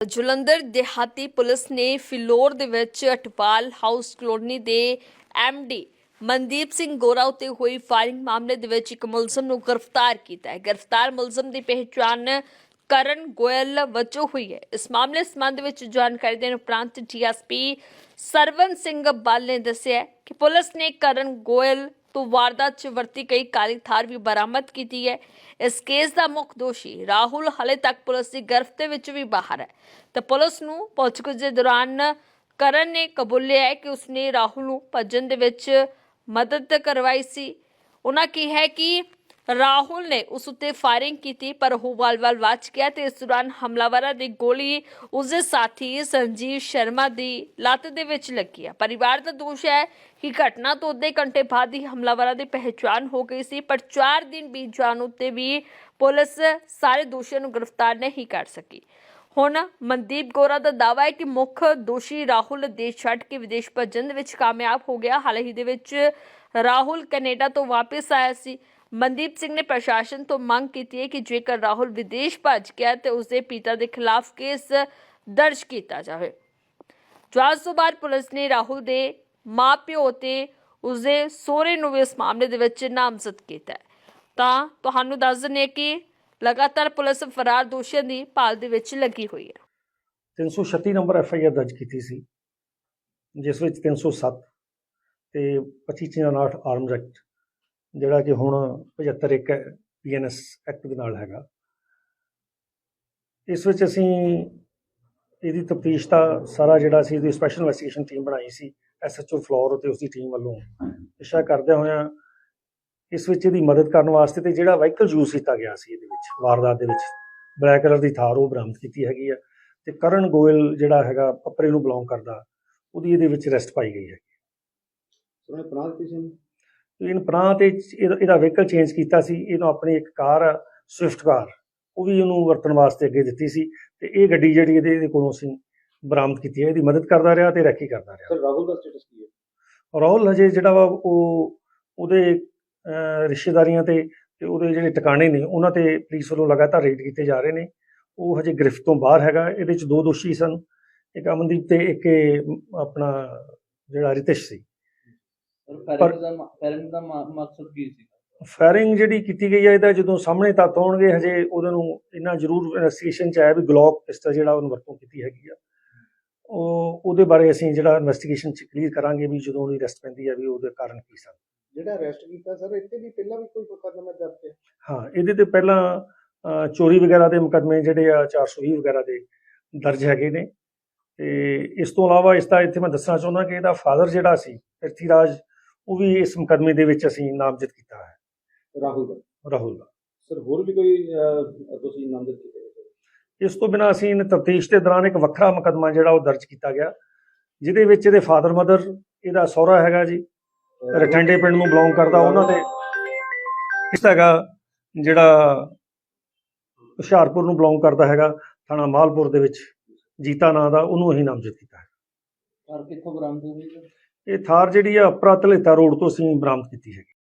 ਜਲੰਧਰ ਦਿਹਾਤੀ ਪੁਲਿਸ ਨੇ ਫਿਲੌਰ ਦੇ ਵਿੱਚ ਅਟਪਾਲ ਹਾਊਸ ਕਲੋਨੀ ਦੇ ਡੀ ਮਨਦੀਪ ਸਿੰਘ ਗੋਰਾ ਉਤੇ ਹੋਈ ਫਾਇਰਿੰਗ ਮਾਮਲੇ ਦੇ ਵਿੱਚ ਇੱਕ ਮੁਲਜ਼ਮ ਨੂੰ ਗ੍ਰਿਫਤਾਰ ਕੀਤਾ ਹੈ। ਗ੍ਰਿਫਤਾਰ ਮੁਲਜ਼ਮ ਦੀ ਪਹਿਚਾਣ ਕਰਨ ਗੋਇਲ ਵਜੋਂ ਹੋਈ ਹੈ। ਇਸ ਮਾਮਲੇ ਸੰਬੰਧ ਵਿੱਚ ਜਾਣਕਾਰੀ ਦੇਣ ਉਪਰੰਤ ਡੀਐਸਪੀ ਸਰਵਨ ਸਿੰਘ ਬੱਲ ਨੇ ਦੱਸਿਆ ਕਿ ਪੁਲਿਸ ਨੇ ਕਰਨ ਗੋਇਲ ਤੋਂ ਵਾਰਦਾਤ 'ਚ ਵਰਤੀ ਗਈ ਕਾਲੀ ਥਾਰ ਵੀ ਬਰਾਮਦ ਕੀਤੀ ਹੈ। ਇਸ ਕੇਸ ਦਾ ਮੁੱਖ ਦੋਸ਼ੀ ਰਾਹੁਲ ਹਲੇ ਤੱਕ ਪੁਲਿਸ ਦੀ ਗ੍ਰਿਫਤ ਵਿੱਚ ਵੀ ਬਾਹਰ ਹੈ। ਤੇ ਪੁਲਿਸ ਨੂੰ ਪੁੱਛਗਿੱਛ ਦੇ ਦੌਰਾਨ ਕਰਨ ਨੇ ਕਬੂਲਿਆ ਹੈ ਕਿ ਉਸਨੇ ਰਾਹੁਲ ਨੂੰ ਭੱਜਣ ਦੇ ਵਿੱਚ ਮਦਦ ਕਰਵਾਈ ਸੀ। ਉਹਨਾਂ ਕੀ ਹੈ ਕਿ ਰਾਹੁਲ ਨੇ ਉਸ ਉੱਤੇ ਫਾਇਰਿੰਗ ਕੀਤੀ, ਪਰ ਉਹ ਵਾਲ-ਵਾਲ ਬਚ ਗਿਆ ਤੇ ਇਸ ਦੌਰਾਨ ਹਮਲਾਵਰਾਂ ਦੀ ਗੋਲੀ ਉਸਦੇ ਸਾਥੀ ਸੰਜੀਵ ਸ਼ਰਮਾ ਦੀ ਲੱਤ ਦੇ ਵਿੱਚ ਲੱਗੀ ਹੈ। ਪਰਿਵਾਰ ਦਾ ਦੋਸ਼ ਹੈ ਕਿ ਘਟਨਾ ਤੋਂ ਅੱਧੇ ਘੰਟੇ ਬਾਅਦ ਹੀ ਹਮਲਾਵਰਾਂ ਦੀ ਪਹਿਚਾਣ ਹੋ ਗਈ ਸੀ, ਪਰ 4 ਦਿਨ ਬੀਤ ਜਾਣ ਉੱਤੇ ਵੀ ਪੁਲਿਸ ਸਾਰੇ ਦੋਸ਼ੀਆਂ ਨੂੰ ਗ੍ਰਿਫਤਾਰ ਨਹੀਂ ਕਰ ਸਕੀ। ਹੁਣ ਮਨਦੀਪ ਗੋਰਾ ਦਾ ਦਾਅਵਾ ਹੈ ਕਿ ਮੁੱਖ ਦੋਸ਼ੀ ਰਾਹੁਲ ਦੇਸ਼ ਛੱਡ ਕੇ ਵਿਦੇਸ਼ ਭੱਜਣ ਦੇ ਵਿੱਚ ਕਾਮਯਾਬ ਹੋ ਗਿਆ। ਹਾਲ ਹੀ ਦੇ ਵਿੱਚ ਰਾਹੁਲ ਕੈਨੇਡਾ ਤੋਂ ਵਾਪਸ ਆਇਆ ਸੀ। ਮਨਦੀਪ ਸਿੰਘ ਨੇ ਪ੍ਰਸ਼ਾਸਨ ਤੋਂ ਮੰਗ ਕੀਤੀ ਹੈ ਕਿ ਜੇਕਰ ਰਾਹੁਲ ਵਿਦੇਸ਼ ਭੱਜ ਗਿਆ ਤੇ ਉਸਦੇ ਪਿਤਾ ਦੇ ਖਿਲਾਫ ਕੇਸ ਦਰਜ ਕੀਤਾ ਜਾਵੇ। ਜਾਂਚ ਤੋਂ ਬਾਅਦ ਪੁਲਿਸ ਨੇ ਰਾਹੁਲ ਦੇ ਮਾਪਿਓ ਤੇ ਉਸਦੇ ਸਹੁਰੇ ਨੂੰ ਵੀ ਇਸ ਮਾਮਲੇ ਦੇ ਵਿੱਚ ਨਾਮਜ਼ਦ ਕੀਤਾ ਤਾਂ ਤੁਹਾਨੂੰ ਦੱਸ ਦਿੰਦੇ ਕਿ ਲਗਾਤਾਰ ਪੁਲਿਸ ਫਰਾਰ ਦੋਸ਼ੀਆਂ ਦੀ ਭਾਲ ਦੇ ਵਿੱਚ ਲੱਗੀ ਹੋਈ ਹੈ। 336 ਨੰਬਰ ਐਫ ਆਈ ਆਰ ਦਰਜ ਕੀਤੀ ਸੀ, ਜਿਸ ਵਿੱਚ 307 ਤੇ 2568 ਆਰਮਜ਼ ਐਕਟ ਜਿਹੜਾ ਕਿ ਹੁਣ 75 ਇੱਕ ਪੀਐਨਐਸ ਐਕਟ ਦੇ ਨਾਲ ਹੈਗਾ। ਇਸ ਵਿੱਚ ਅਸੀਂ ਇਹਦੀ ਤਫਤੀਸ਼ ਦਾ ਸਾਰਾ ਜਿਹੜਾ ਸੀ, ਇਹਦੀ ਸਪੈਸ਼ਲ ਇਨਵੈਸਟੀਗੇਸ਼ਨ ਟੀਮ ਬਣਾਈ ਸੀ ਐਸਐਚਓ ਫਲੋਰ ਤੇ ਉਸਦੀ ਟੀਮ ਵੱਲੋਂ। ਇਸ਼ਾ ਕਰਦਿਆਂ ਹੋਇਆਂ ਇਸ ਵਿੱਚ ਇਹਦੀ ਮਦਦ ਕਰਨ ਵਾਸਤੇ ਤੇ ਜਿਹੜਾ ਵਹੀਕਲ ਯੂਜ਼ ਕੀਤਾ ਗਿਆ ਸੀ ਇਹਦੇ ਵਿੱਚ, ਵਾਰਦਾਤ ਦੇ ਵਿੱਚ। ਬਲੈਕ ਕਲਰ ਦੀ ਥਾਰ ਉਹ ਬਰਾਮਦ ਕੀਤੀ ਹੈਗੀ ਆ ਤੇ ਕਰਨ ਗੋਇਲ ਜਿਹੜਾ ਹੈਗਾ, ਪੱਪਰੇ ਨੂੰ ਬਿਲੋਂਗ ਕਰਦਾ, ਉਹਦੀ ਇਹਦੇ ਵਿੱਚ ਰੈਸਟ ਪਾਈ ਗਈ ਹੈ ਉਹਨੇ ਪ੍ਰਾਂਤ ਕਿਸੇ ਇਹਨ ਪ੍ਰਾਂ ਤੇ ਇਹਦਾ ਵਹੀਕਲ ਚੇਂਜ ਕੀਤਾ ਸੀ ਇਹਨੂੰ ਆਪਣੀ ਇੱਕ ਕਾਰ ਸਵਿਫਟ ਕਾਰ ਉਹ ਵੀ ਉਹਨੂੰ ਵਰਤਣ ਵਾਸਤੇ ਅੱਗੇ ਦਿੱਤੀ ਸੀ ਤੇ ਇਹ ਗੱਡੀ ਜਿਹੜੀ ਇਹਦੇ ਇਹਦੇ ਕੋਲੋਂ ਅਸੀਂ ਬਰਾਮਦ ਕੀਤੀ ਹੈ ਇਹਦੀ ਮਦਦ ਕਰਦਾ ਰਿਹਾ ਤੇ ਰੈਕੀ ਕਰਦਾ ਰਿਹਾ। ਸਰ ਰਾਹੁਲ ਦਾ ਸਟੇਟਸ ਕੀ ਹੈ? ਰਾਹੁਲ ਹਜੇ ਜਿਹੜਾ ਵਾ ਉਹ ਉਹਦੇ ਰਿਸ਼ਤੇਦਾਰੀਆਂ ਤੇ ਤੇ ਉਹਦੇ ਜਿਹੜੇ ਟਿਕਾਣੇ ਨੇ ਉਹਨਾਂ ਤੇ ਪੁਲਿਸ ਵੱਲੋਂ ਲਗਾਤਾਰ ਰੇਡ ਕੀਤੇ ਜਾ ਰਹੇ ਨੇ। ਉਹ ਹਜੇ ਗ੍ਰਿਫਤ ਤੋਂ ਬਾਹਰ ਹੈਗਾ ਇਹਦੇ ਵਿੱਚ ਦੋ ਦੋਸ਼ੀ ਸਨ। ਇੱਕ ਅਮਨਦੀਪ ਤੇ ਇੱਕ ਆਪਣਾ ਜਿਹੜਾ ਰਿਤਿਸ਼ ਸੀ। ਪਰ- ਫੈਰਿੰਗ ਦਾ ਫੈਰਿੰਗ ਦਾ ਮ- ਮਕਸਦ ਕੀ ਸੀ? ਫਾਇਰਿੰਗ ਜਿਹੜੀ ਕੀਤੀ ਗਈ ਹੈ ਇਹਦਾ ਜਦੋਂ ਸਾਹਮਣੇ ਤੱਥ ਆਉਣਗੇ ਹਜੇ ਉਹਦੇ ਨੂੰ ਇੰਨਾ ਜ਼ਰੂਰ ਇਨਵੈਸਟੀਗੇਸ਼ਨ ਚ ਆਇਆ ਵੀ ਗਲੋਕ ਪਿਸਟਲ ਜਿਹੜਾ ਉਹਨੂੰ ਵਰਤੋਂ ਕੀਤੀ ਹੈਗੀ ਆ। ਉਹ ਉਹਦੇ ਬਾਰੇ ਅਸੀਂ ਜਿਹੜਾ ਇਨਵੈਸਟੀਗੇਸ਼ਨ ਚ ਕਲੀਅਰ ਕਰਾਂਗੇ ਵੀ ਜਦੋਂ ਉਹਦੀ ਅਰੈਸਟ ਪੈਂਦੀ ਹੈ ਵੀ ਉਹਦੇ ਕਾਰਨ ਕੀ ਸਨ। ਜਿਹੜਾ ਅਰੈਸਟ ਕੀਤਾ ਸਰ ਇੱਥੇ ਵੀ ਪਹਿਲਾਂ ਵੀ ਕੋਈ ਮੁਕੱਦਮਾ ਦਰਜ ਹੈ? ਹਾਂ ਇਹਦੇ ਤੇ ਪਹਿਲਾਂ ਚੋਰੀ ਵਗੈਰਾ ਦੇ ਮੁਕੱਦਮੇ ਜਿਹੜੇ ਆ 420 ਵਗੈਰਾ ਦੇ ਦਰਜ ਹੈਗੇ ਨੇ। ਤੇ ਇਸ ਤੋਂ ਇਲਾਵਾ ਇਸ ਦਾ ਇੱਥੇ ਮੈਂ ਦੱਸਣਾ ਚਾਹੁੰਦਾ ਕਿ ਇਹਦਾ ਫਾਦਰ ਜਿਹੜਾ ਸੀ ਪ੍ਰਿਥੀਰਾਜ ਉਹ ਵੀ ਇਸ ਮੁਕੱਦਮੇ ਦੇ ਵਿੱਚ ਅਸੀਂ ਨਾਮਜ਼ਦ ਕੀਤਾ ਹੈ। ਰਾਹੁਲ ਦਾ। ਰਾਹੁਲ ਦਾ। ਸਰ ਹੋਰ ਵੀ ਕੋਈ ਅਹ, ਤੁਸੀਂ ਨਾਮਜ਼ਦ ਕੀਤੇ ਸਰ? ਇਸ ਤੋਂ ਬਿਨਾਂ ਅਸੀਂ ਇਹਨੇ ਤਫਤੀਸ਼ ਦੇ ਦੌਰਾਨ ਇੱਕ ਵੱਖਰਾ ਮੁਕੱਦਮਾ ਜਿਹੜਾ ਉਹ ਦਰਜ ਕੀਤਾ ਗਿਆ ਜਿਹਦੇ ਵਿੱਚ ਇਹਦੇ ਫਾਦਰ ਮਦਰ ਇਹਦਾ ਸਹੁਰਾ ਹੈਗਾ ਜੀ ਰਟੰਡੇ ਪਿੰਡ ਨੂੰ ਬਿਲੋਂਗ ਕਰਦਾ ਉਹਨਾਂ ਦੇ ਦਾ ਹੈਗਾ ਜਿਹੜਾ ਹੁਸ਼ਿਆਰਪੁਰ ਨੂੰ ਬਿਲੋਂਗ ਕਰਦਾ ਹੈਗਾ ਥਾਣਾ ਮਾਲਪੁਰ ਦੇ ਵਿੱਚ ਜੀਤਾ ਨਾਂ ਦਾ ਉਹਨੂੰ ਅਸੀਂ ਨਾਮਜ਼ਦ ਕੀਤਾ ਹੈ। ਔਰ ਕਿੱਥੋਂ ਬਰਾਮਦ ਹੋਈ ਇਹ ਥਾਰ ਜਿਹੜੀ ਆ ਅਪਰਾ ਧਲੇਤਾ ਰੋਡ ਤੋਂ ਅਸੀਂ ਬਰਾਮਦ ਕੀਤੀ ਹੈਗੀ।